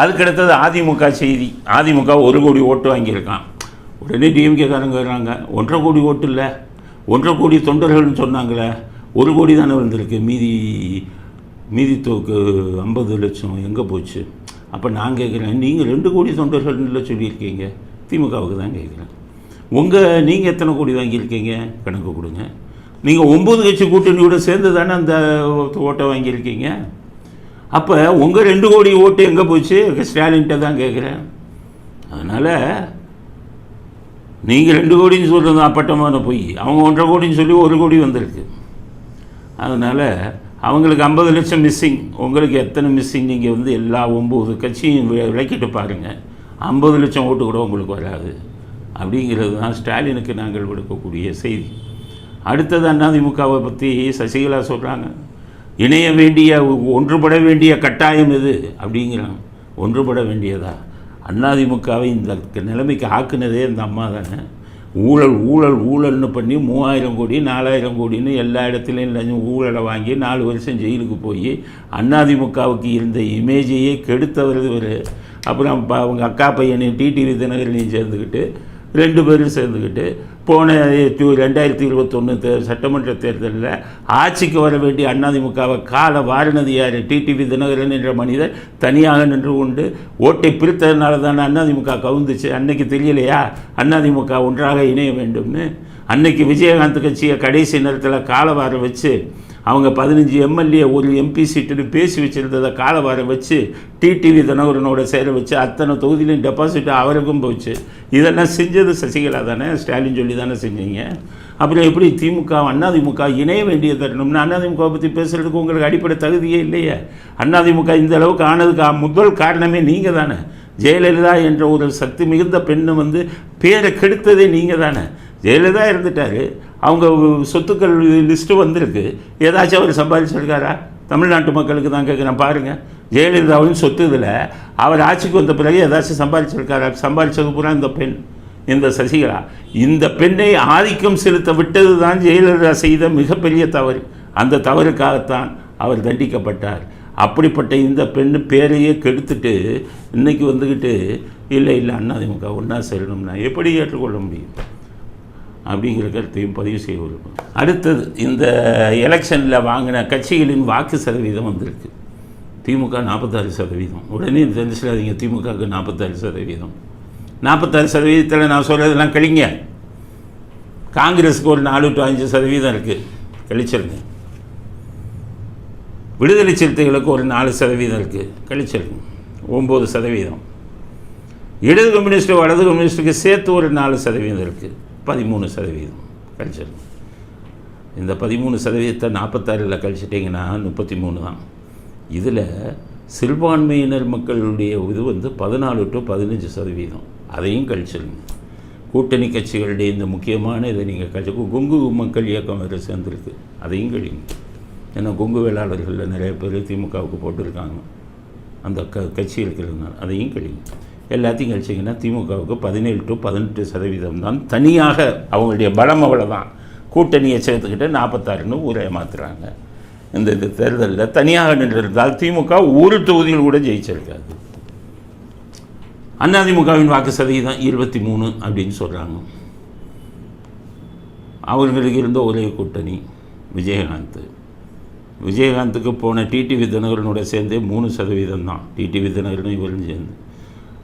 அதுக்கடுத்தது அதிமுக செய்தி. அதிமுக ஒரு கோடி ஓட்டு வாங்கியிருக்கான். உடனே டிஎம்கேக்காரங்க வர்றாங்க. ஒன்றரை கோடி ஓட்டு இல்லை. ஒன்றரை கோடி தொண்டர்கள்னு சொன்னாங்களே. ஒரு கோடி தானே வந்திருக்கு. மீதி மீதி தோக்கு ஐம்பது லட்சம் எங்கே போச்சு? அப்போ நான் கேட்குறேன் நீங்கள் ரெண்டு கோடி தொண்டர்கள்ல சொல்லியிருக்கீங்க. திமுகவுக்கு தான் கேட்குறேன் உங்கள் நீங்கள் எத்தனை கோடி வாங்கியிருக்கீங்க? கணக்கு கொடுங்க. நீங்கள் ஒம்பது கட்சி கூட்டணியோடு சேர்ந்து தானே அந்த ஓட்டை வாங்கியிருக்கீங்க? அப்போ உங்கள் ரெண்டு கோடி ஓட்டு எங்கே போச்சு? ஸ்டாலின்கிட்ட தான் கேட்குறேன் அதனால் நீங்கள் ரெண்டு கோடின்னு சொல்கிறது அப்பட்டமான பொய். அவங்க ஒன்றரை கோடின்னு சொல்லி ஒரு கோடி வந்திருக்கு. அதனால் அவங்களுக்கு ஐம்பது லட்சம் மிஸ்ஸிங் உங்களுக்கு எத்தனை மிஸ்ஸிங் நீங்கள் வந்து எல்லா ஒம்பது கட்சியும் விளக்கிட்டு பாருங்கள் ஐம்பது லட்சம் ஓட்டு கூட உங்களுக்கு வராது. அப்படிங்கிறது தான் ஸ்டாலினுக்கு நாங்கள் விடுக்கக்கூடிய செய்தி. அடுத்தது அதிமுகவை பற்றி சசிகலா சொல்கிறாங்க இணைய வேண்டிய ஒன்றுபட வேண்டிய கட்டாயம் இது அப்படிங்கிறான். ஒன்றுபட வேண்டியதா? அதிமுகவை இந்த நிலைமைக்கு ஆக்குனதே இந்த அம்மா தானே. ஊழல் ஊழல் ஊழல்னு பண்ணி மூவாயிரம் கோடி நாலாயிரம் கோடின்னு எல்லா இடத்துலையும் லஞ்சம் ஊழலை வாங்கி நாலு வருஷம் ஜெயிலுக்கு போய் அதிமுகவுக்கு இருந்த இமேஜையே கெடுத்தவர் இவர். அப்புறம் அவங்க அக்கா பையனையும் டிடிவி தினகரனையும் சேர்ந்துக்கிட்டு ரெண்டு பேரும் சேர்ந்துக்கிட்டு போன ரெண்டாயிரத்தி இருபத்தொன்று சட்டமன்ற தேர்தலில் ஆட்சிக்கு வர வேண்டிய அதிமுகவை கால வாரினது யார்? டிடிவி தினகரன் என்ற மனிதர் தனியாக நின்று கொண்டு ஓட்டை பிரித்ததுனால தான் அதிமுக கவுந்துச்சு. அன்னைக்கு தெரியலையா? அதிமுக ஒன்றாக இணைய வேண்டும்னு. அன்னைக்கு விஜயகாந்த் கட்சியை கடைசி நேரத்தில் காலவாரம் வச்சு அவங்க பதினஞ்சு எம்எல்ஏ ஒரு எம்பி சீட்டுன்னு பேசி வச்சிருந்ததை காலவாரம் வச்சு டிடிவி தினகரனோட சேர வச்சு அத்தனை தொகுதியிலையும் டெபாசிட் அவருக்கும் போச்சு. இதெல்லாம் செஞ்சது சசிகலா தானே? ஸ்டாலின் சொல்லி தானே செஞ்சீங்க. அப்புறம் எப்படி திமுக அதிமுக இணைய வேண்டிய தருணம்னு அதிமுக பற்றி பேசுகிறதுக்கு உங்களுக்கு அடிப்படை தகுதியே இல்லையே. அதிமுக இந்த அளவுக்கு ஆனதுக்கு முதல் காரணமே நீங்கள் தானே. ஜெயலலிதா என்ற ஒரு சக்தி மிகுந்த பெண்ணை வந்து பேரை கெடுத்ததே நீங்கள் தானே. ஜெயலலிதா இருந்துட்டாரு அவங்க சொத்துக்கள் லிஸ்ட்டு வந்திருக்கு. ஏதாச்சும் அவர் சம்பாதிச்சிருக்காரா? தமிழ்நாட்டு மக்களுக்கு தான் கேட்குறேன் பாருங்கள் ஜெயலலிதாவின் சொத்து இதில். அவர் ஆட்சிக்கு வந்த பிறகு ஏதாச்சும் சம்பாதிச்சிருக்காரா? சம்பாதிச்சது பூரா இந்த பெண் இந்த சசிகலா. இந்த பெண்ணை ஆதிக்கம் செலுத்த விட்டது தான் ஜெயலலிதா செய்த மிகப்பெரிய தவறு. அந்த தவறுக்காகத்தான் அவர் தண்டிக்கப்பட்டார். அப்படிப்பட்ட இந்த பெண்ணு பேரையே கெடுத்துட்டு இன்னைக்கு வந்துக்கிட்டு இல்லை இல்லை அண்ணா அதிமுக ஒன்றா செல்லணும்னா எப்படி ஏற்றுக்கொள்ள முடியும்? அப்படிங்கிற கருத்தையும் பதிவு செய்ய விரும்புகிறேன் அடுத்தது இந்த எலெக்ஷனில் வாங்கின கட்சிகளின் வாக்கு சதவீதம் வந்திருக்கு. திமுக நாற்பத்தாறு சதவீதம். உடனே தெரிஞ்சிடாதீங்க திமுகவுக்கு நாற்பத்தாறு சதவீதம். நாற்பத்தாறு சதவீதத்தில் நான் சொல்கிறதெல்லாம் கழிங்க. காங்கிரஸுக்கு ஒரு நாலு டு அஞ்சு சதவீதம் இருக்குது கழிச்சிருங்க. விடுதலை சிறுத்தைகளுக்கு ஒரு நாலு சதவீதம் இருக்குது கழிச்சிருங்க. ஒம்பது சதவீதம். இடது கம்யூனிஸ்ட் வலது கம்யூனிஸ்ட்டுக்கு சேர்த்து ஒரு நாலு சதவீதம் இருக்குது பதிமூணு சதவீதம் கழிச்சிருங்க இந்த பதிமூணு சதவீதத்தை நாற்பத்தாறில் கழிச்சிட்டிங்கன்னா முப்பத்தி மூணு தான். இதில் சிறுபான்மையினர் மக்களுடைய இது வந்து பதினாலு டு பதினஞ்சு சதவீதம். அதையும் கழிச்சிருங்க. கூட்டணி கட்சிகளுடைய இந்த முக்கியமான இதை நீங்கள் கழிச்சு கொங்கு மக்கள் இயக்கம் வேறு சேர்ந்துருக்கு. அதையும் கழிங்க. ஏன்னா கொங்கு வேளாளர்களில் நிறைய பேர் திமுகவுக்கு போட்டிருக்காங்க. அந்த க கட்சி இருக்கிறதுனால அதையும் கழிங்க. எல்லாத்தையும் கழிச்சிங்கன்னா திமுகவுக்கு பதினேழு டு பதினெட்டு சதவீதம் தான். தனியாக அவங்களுடைய பலம் அவ்வளோதான் கூட்டணியை சேர்த்துக்கிட்டு நாற்பத்தாறுன்னு ஊரை மாற்றுறாங்க இந்த இது தேர்தலில் தனியாக நின்றிருந்தால் திமுக ஒரு தொகுதியில் கூட ஜெயிச்சிருக்காது. அதிமுகவின் வாக்கு சதவீதம் இருபத்தி மூணு அப்படின்னு சொல்கிறாங்க அவர்களுக்கு இருந்த ஒரே கூட்டணி விஜயகாந்த். விஜயகாந்துக்கு போன டிடிவி தினகரனோட சேர்ந்தே மூணு சதவீதம் தான். டிடிவி தினகரனும் இவரும் சேர்ந்து.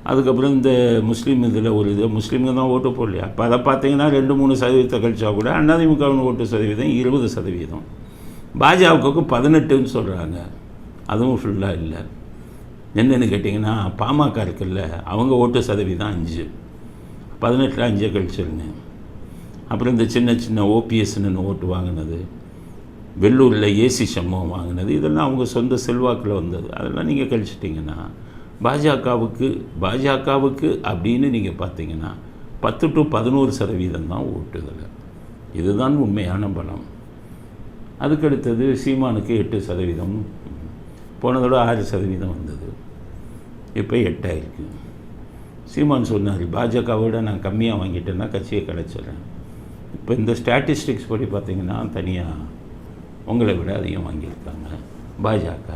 அதுக்கப்புறம் இந்த முஸ்லீம் இதில் ஒரு இது முஸ்லீம்கள் தான் ஓட்டு போடலையா? அப்போ அதை பார்த்தீங்கன்னா ரெண்டு மூணு சதவீதத்தை கழிச்சா கூட அண்ணாதிமுகவின் ஓட்டு சதவீதம் இருபது சதவீதம். பாஜகவுக்கு பதினெட்டுன்னு சொல்கிறாங்க அதுவும் ஃபுல்லாக இல்லை. என்னென்னு கேட்டிங்கன்னா பாமக இருக்குல்ல அவங்க ஓட்டு சதவீதம் அஞ்சு. பதினெட்டில் அஞ்சே கழிச்சிருங்க. அப்புறம் இந்த சின்ன சின்ன ஓபிஎஸ்ன்னு ஓட்டு வாங்கினது. வெள்ளூரில் ஏசி சம்பவம் வாங்கினது. இதெல்லாம் அவங்க சொந்த செல்வாக்கில் வந்தது. அதெல்லாம் நீங்கள் கழிச்சிட்டிங்கன்னா பாஜகவுக்கு பாஜகவுக்கு அப்படின்னு நீங்கள் பார்த்தீங்கன்னா பத்து டு பதினோரு சதவீதம் தான் ஓட்டுதல் இதுதான் உண்மையான பலம். அதுக்கடுத்தது சீமானுக்கு எட்டு சதவீதம். போனதோட ஆறு சதவீதம் வந்தது. இப்போ எட்டாயிருக்கு சீமான் சொன்னார் பாஜகவோட நான் கம்மியாக வாங்கிட்டேன்னா கட்சியை கிடச்சிட்றேன் இப்போ இந்த ஸ்டாட்டிஸ்டிக்ஸ் படி பார்த்திங்கன்னா தனியாக உங்களை விட அதிகம் வாங்கியிருக்காங்க. பாஜக.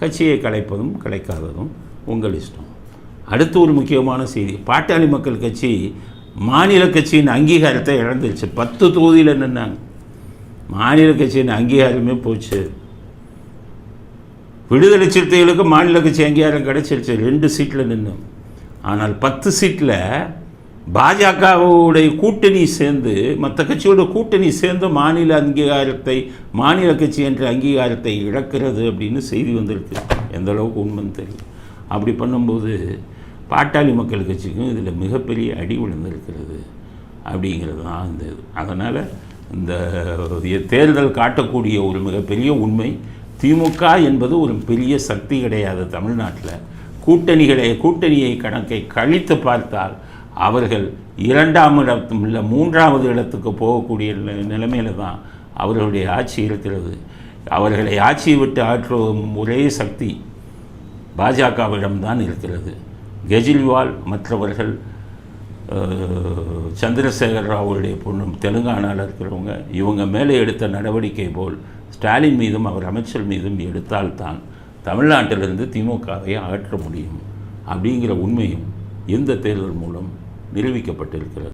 கட்சியை கலைப்பதும் கிடைக்காததும் உங்கள் இஷ்டம். அடுத்து ஒரு முக்கியமான செய்தி. பாட்டாளி மக்கள் கட்சி மாநில கட்சியின் அங்கீகாரத்தை இழந்துருச்சு. பத்து தொகுதியில் நின்னாங்க. மாநில கட்சியின் அங்கீகாரமே போச்சு. விடுதலை சிறுத்தைகளுக்கு மாநில கட்சி அங்கீகாரம் கிடைச்சிருச்சு. ரெண்டு சீட்டில் நின்று ஆனால் பத்து சீட்டில் பாஜகவுடைய கூட்டணி சேர்ந்து மற்ற கட்சியோட கூட்டணி சேர்ந்து மாநில அங்கீகாரத்தை மாநில கட்சி என்ற அங்கீகாரத்தை இழக்கிறது அப்படின்னு செய்தி வந்திருக்கு. எந்த அளவுக்கு உண்மைன்னு தெரியும். அப்படி பண்ணும்போது பாட்டாளி மக்கள் கட்சிக்கும் இதில் மிகப்பெரிய அடி விழுந்திருக்கிறது அப்படிங்கிறது தான் இந்த இது. அதனால் இந்த தேர்தல் காட்டக்கூடிய ஒரு மிகப்பெரிய உண்மை திமுக என்பது ஒரு பெரிய சக்தி கிடையாது தமிழ்நாட்டில். கூட்டணிகளை கூட்டணியை கணக்கை கழித்து பார்த்தால் அவர்கள் இரண்டாம் இடத்தும் இல்லை மூன்றாவது இடத்துக்கு போகக்கூடிய நில- நிலைமையில தான் அவர்களுடைய ஆட்சி இருக்கிறது. அவர்களை ஆட்சியை விட்டு ஆற்றும் ஒரே சக்தி பாஜகவிடம்தான் இருக்கிறது. கெஜ்ரிவால் மற்றவர்கள் சந்திரசேகர் ராவுடைய பொண்ணும் தெலுங்கானாவில் இருக்கிறவங்க இவங்க மேலே எடுத்த நடவடிக்கை போல் ஸ்டாலின் மீதும் அவர் அமைச்சர் மீதும் எடுத்தால்தான் தமிழ்நாட்டிலிருந்து திமுகவை அகற்ற முடியும். அப்படிங்கிற உண்மையும் இந்த தேர்தல் மூலம் நிரூபிக்கப்பட்டிருக்கிறது.